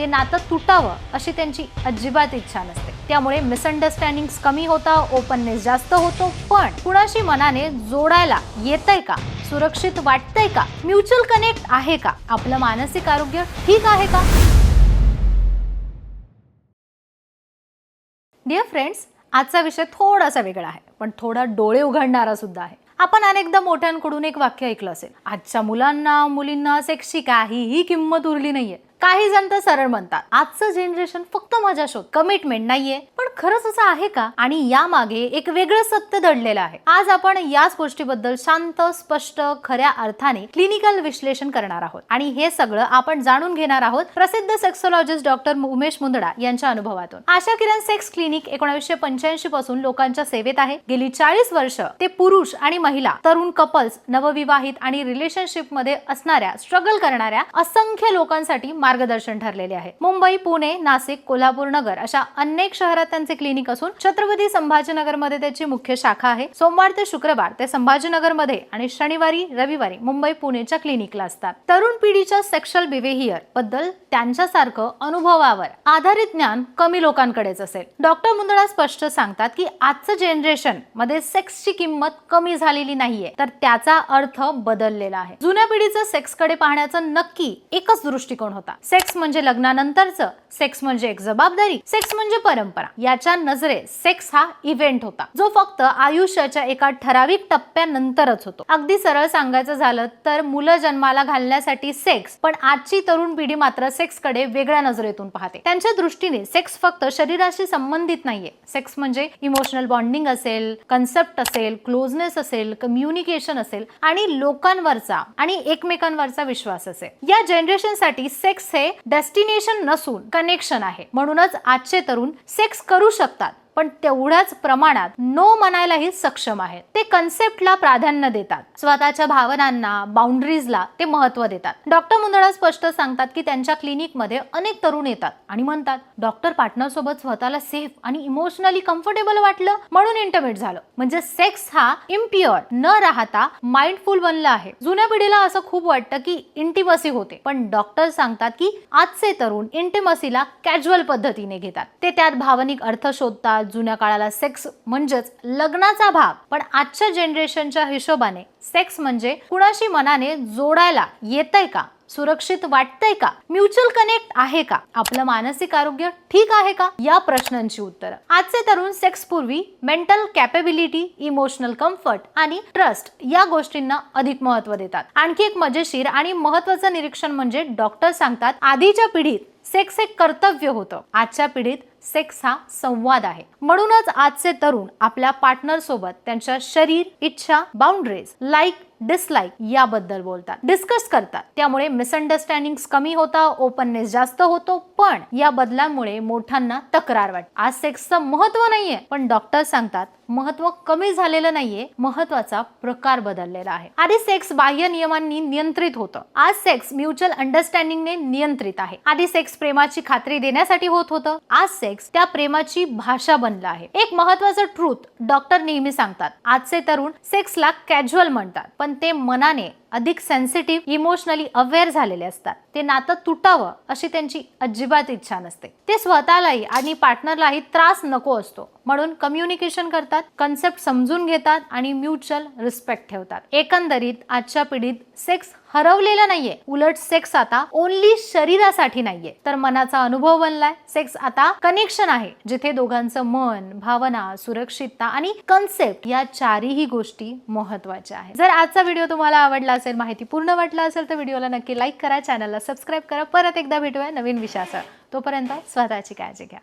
ते नातं तुटावं अशी त्यांची अजिबात इच्छा नसते. त्यामुळे मिसअंडरस्टँडिंग कमी होता ओपननेस जास्त होतो. पण कुणाशी मनाने जोडायला येतंय का? सुरक्षित वाटतंय का? म्युच्युअल कनेक्ट आहे का? आपलं मानसिक आरोग्य ठीक आहे का? डिअर फ्रेंड्स आजचा विषय थोडासा वेगळा आहे पण थोडा डोळे उघडणारा सुद्धा आहे. आपण अनेकदा मोठ्यांकडून एक वाक्य ऐकलं असेल आजच्या मुलांना मुलींना सेक्सची काहीही किंमत उरली नाहीये. काही जण तर सरळ म्हणतात आजचं जनरेशन फक्त मजा शोध कमिटमेंट नाहीये. खरंच असं आहे का? आणि यामागे एक वेगळं सत्य दडलेलं आहे. आज आपण याच गोष्टीबद्दल शांत स्पष्ट खऱ्या अर्थाने क्लिनिकल विश्लेषण करणार आहोत. आणि हे सगळं आपण जाणून घेणार आहोत प्रसिद्ध सेक्सोलॉजिस्ट डॉक्टर उमेश मुंदडा यांच्या अनुभवातून. आशा किरण सेक्स क्लिनिक एकोणीसशे पंच्याऐंशी पासून लोकांच्या सेवेत आहे. गेली चाळीस वर्ष ते पुरुष आणि महिला तरुण कपल्स नवविवाहित आणि रिलेशनशिपमध्ये असणाऱ्या स्ट्रगल करणाऱ्या असंख्य लोकांसाठी मार्गदर्शन ठरलेले आहे. मुंबई पुणे नाशिक कोल्हापूर नगर अशा अनेक शहरात त्यांचे क्लिनिक असून छत्रपती संभाजीनगरमध्ये त्याची मुख्य शाखा आहे. सोमवार ते शुक्रवार ते संभाजीनगरमध्ये आणि शनिवारी रविवारी मुंबई पुणेच्या क्लिनिकला असतात. तरुण पिढीच्या सेक्शुअल बिहेव्हिअरबद्दल त्यांच्यासारखं अनुभवावर आधारित ज्ञान कमी लोकांकडेच असेल. डॉक्टर मुंदळा स्पष्ट सांगतात की आजचं जनरेशनमध्ये सेक्सची किंमत कमी झालेली नाहीये तर त्याचा अर्थ बदललेला आहे. जुन्या पिढीचं सेक्सकडे पाहण्याचा नक्की एकच दृष्टिकोन होता. सेक्स म्हणजे लग्नानंतरचं सेक्स म्हणजे एक जबाबदारी सेक्स म्हणजे परंपरा. याच्या नजरे सेक्स हा इव्हेंट होता. जो फक्त आयुष्याच्या एका ठराविक टप्प्यानंतरच होतो. अगदी सरळ सांगायचं झालं तर मुलं जन्माला घालण्यासाठी सेक्स पण आजची तरुण पिढी मात्र सेक्सकडे वेगळ्या नजरेतून पाहते. त्यांच्या दृष्टीने सेक्स फक्त शरीराशी संबंधित नाहीये. सेक्स म्हणजे इमोशनल बॉन्डिंग असेल कन्सेप्ट असेल क्लोजनेस असेल कम्युनिकेशन असेल आणि लोकांवरचा आणि एकमेकांवरचा विश्वास असेल. या जनरेशनसाठी सेक्स हे डेस्टिनेशन नसून कनेक्शन आहे. म्हणूनच आजचे तरुण सेक्स करू शकतात. पण तेवढ्याच प्रमाणात नो म्हणायलाही सक्षम आहेत ते कन्सेप्टला प्राधान्य देतात. स्वतःच्या भावनांना बाउंड्रीजला ते महत्त्व देतात. डॉक्टर मुंदडा स्पष्ट सांगतात की त्यांच्या क्लिनिकमध्ये अनेक तरुण येतात आणि म्हणतात डॉक्टर पार्टनर सोबत स्वतःला सेफ आणि इमोशनली कम्फर्टेबल वाटलं म्हणून इंटरमेट झालं. म्हणजे सेक्स हा इम्प्युअर न राहता माइंडफुल बनला आहे. जुन्या पिढीला असं खूप वाटतं की इंटिमसी होते. पण डॉक्टर सांगतात की आजचे तरुण इंटिमसीला कॅज्युअल पद्धतीने घेतात. ते त्यात भावनिक अर्थ शोधतात जुन्या काळाला सेक्स म्हणजेच लग्नाचा भाग. पण आजच्या जनरेशनच्या हिशोबाने सेक्स म्हणजे कुणाशी मनाने जोडायला येतंय का? सुरक्षित वाटतंय का? म्युच्युअल कनेक्ट आहे का? आपलं मानसिक आरोग्य ठीक आहे का? या प्रश्नांची उत्तरं. आजचे तरुण सेक्स पूर्वी मेंटल कॅपेबिलिटी इमोशनल कम्फर्ट आणि ट्रस्ट या गोष्टींना अधिक महत्त्व देतात. आणखी एक मजेशीर आणि महत्वाचं निरीक्षण म्हणजे डॉक्टर सांगतात आधीच्या पिढीत सेक्स एक कर्तव्य होतं. आजच्या पिढीत सेक्स हा संवाद आहे. म्हणूनच आजचे तरुण आपल्या पार्टनर सोबत त्यांच्या शरीर इच्छा बाउंड्रीज लाईक डिसलाईक याबद्दल बोलतात. डिस्कस करतात. त्यामुळे मिसअंडरस्टँडिंग कमी होता ओपननेस जास्त होतो पण या बदलांमुळे मोठ्यांना तक्रार वाटते. आज सेक्सचं महत्त्व नाहीये पण डॉक्टर सांगतात महत्त्व कमी झालेलं नाहीये महत्त्वाचा प्रकार बदललेला आहे. आधी सेक्स बाह्य नियमांनी नियंत्रित होतं. आज सेक्स म्युच्युअल अंडरस्टँडिंगने नियंत्रित आहे. आधी सेक्स प्रेमाची खात्री देण्यासाठी होत होतं. आज सेक्स त्या प्रेमाची भाषा बनलं आहे. एक महत्वाचं ट्रूथ डॉक्टर नेहमी सांगतात. आजचे तरुण सेक्सला कॅज्युअल म्हणतात. पण पण ते मनाने अधिक सेन्सिटिव्ह इमोशनली अवेअर झालेले असतात. ते नातं तुटावं अशी त्यांची अजिबात इच्छा नसते. ते स्वतःलाही आणि पार्टनरलाही त्रास नको असतो. म्हणून कम्युनिकेशन करतात कन्सेप्ट समजून घेतात आणि म्युच्युअल रिस्पेक्ट ठेवतात. एकंदरीत आजच्या पिढीत सेक्स हरवलेला नाहीये. उलट सेक्स आता ओनली शरीरासाठी नाहीये. तर मनाचा अनुभव बनलाय. सेक्स आता कनेक्शन आहे जिथे दोघांचं मन भावना सुरक्षितता आणि कन्सेप्ट या चारही गोष्टी महत्त्वाच्या आहेत. जर आजचा व्हिडिओ तुम्हाला आवडला असेल माहिती पूर्ण वाटलं असेल तर व्हिडिओला नक्की लाईक करा चॅनलला सबस्क्राईब करा. परत एकदा भेटूया नवीन विषयासह तोपर्यंत स्वतःची काळजी घ्या.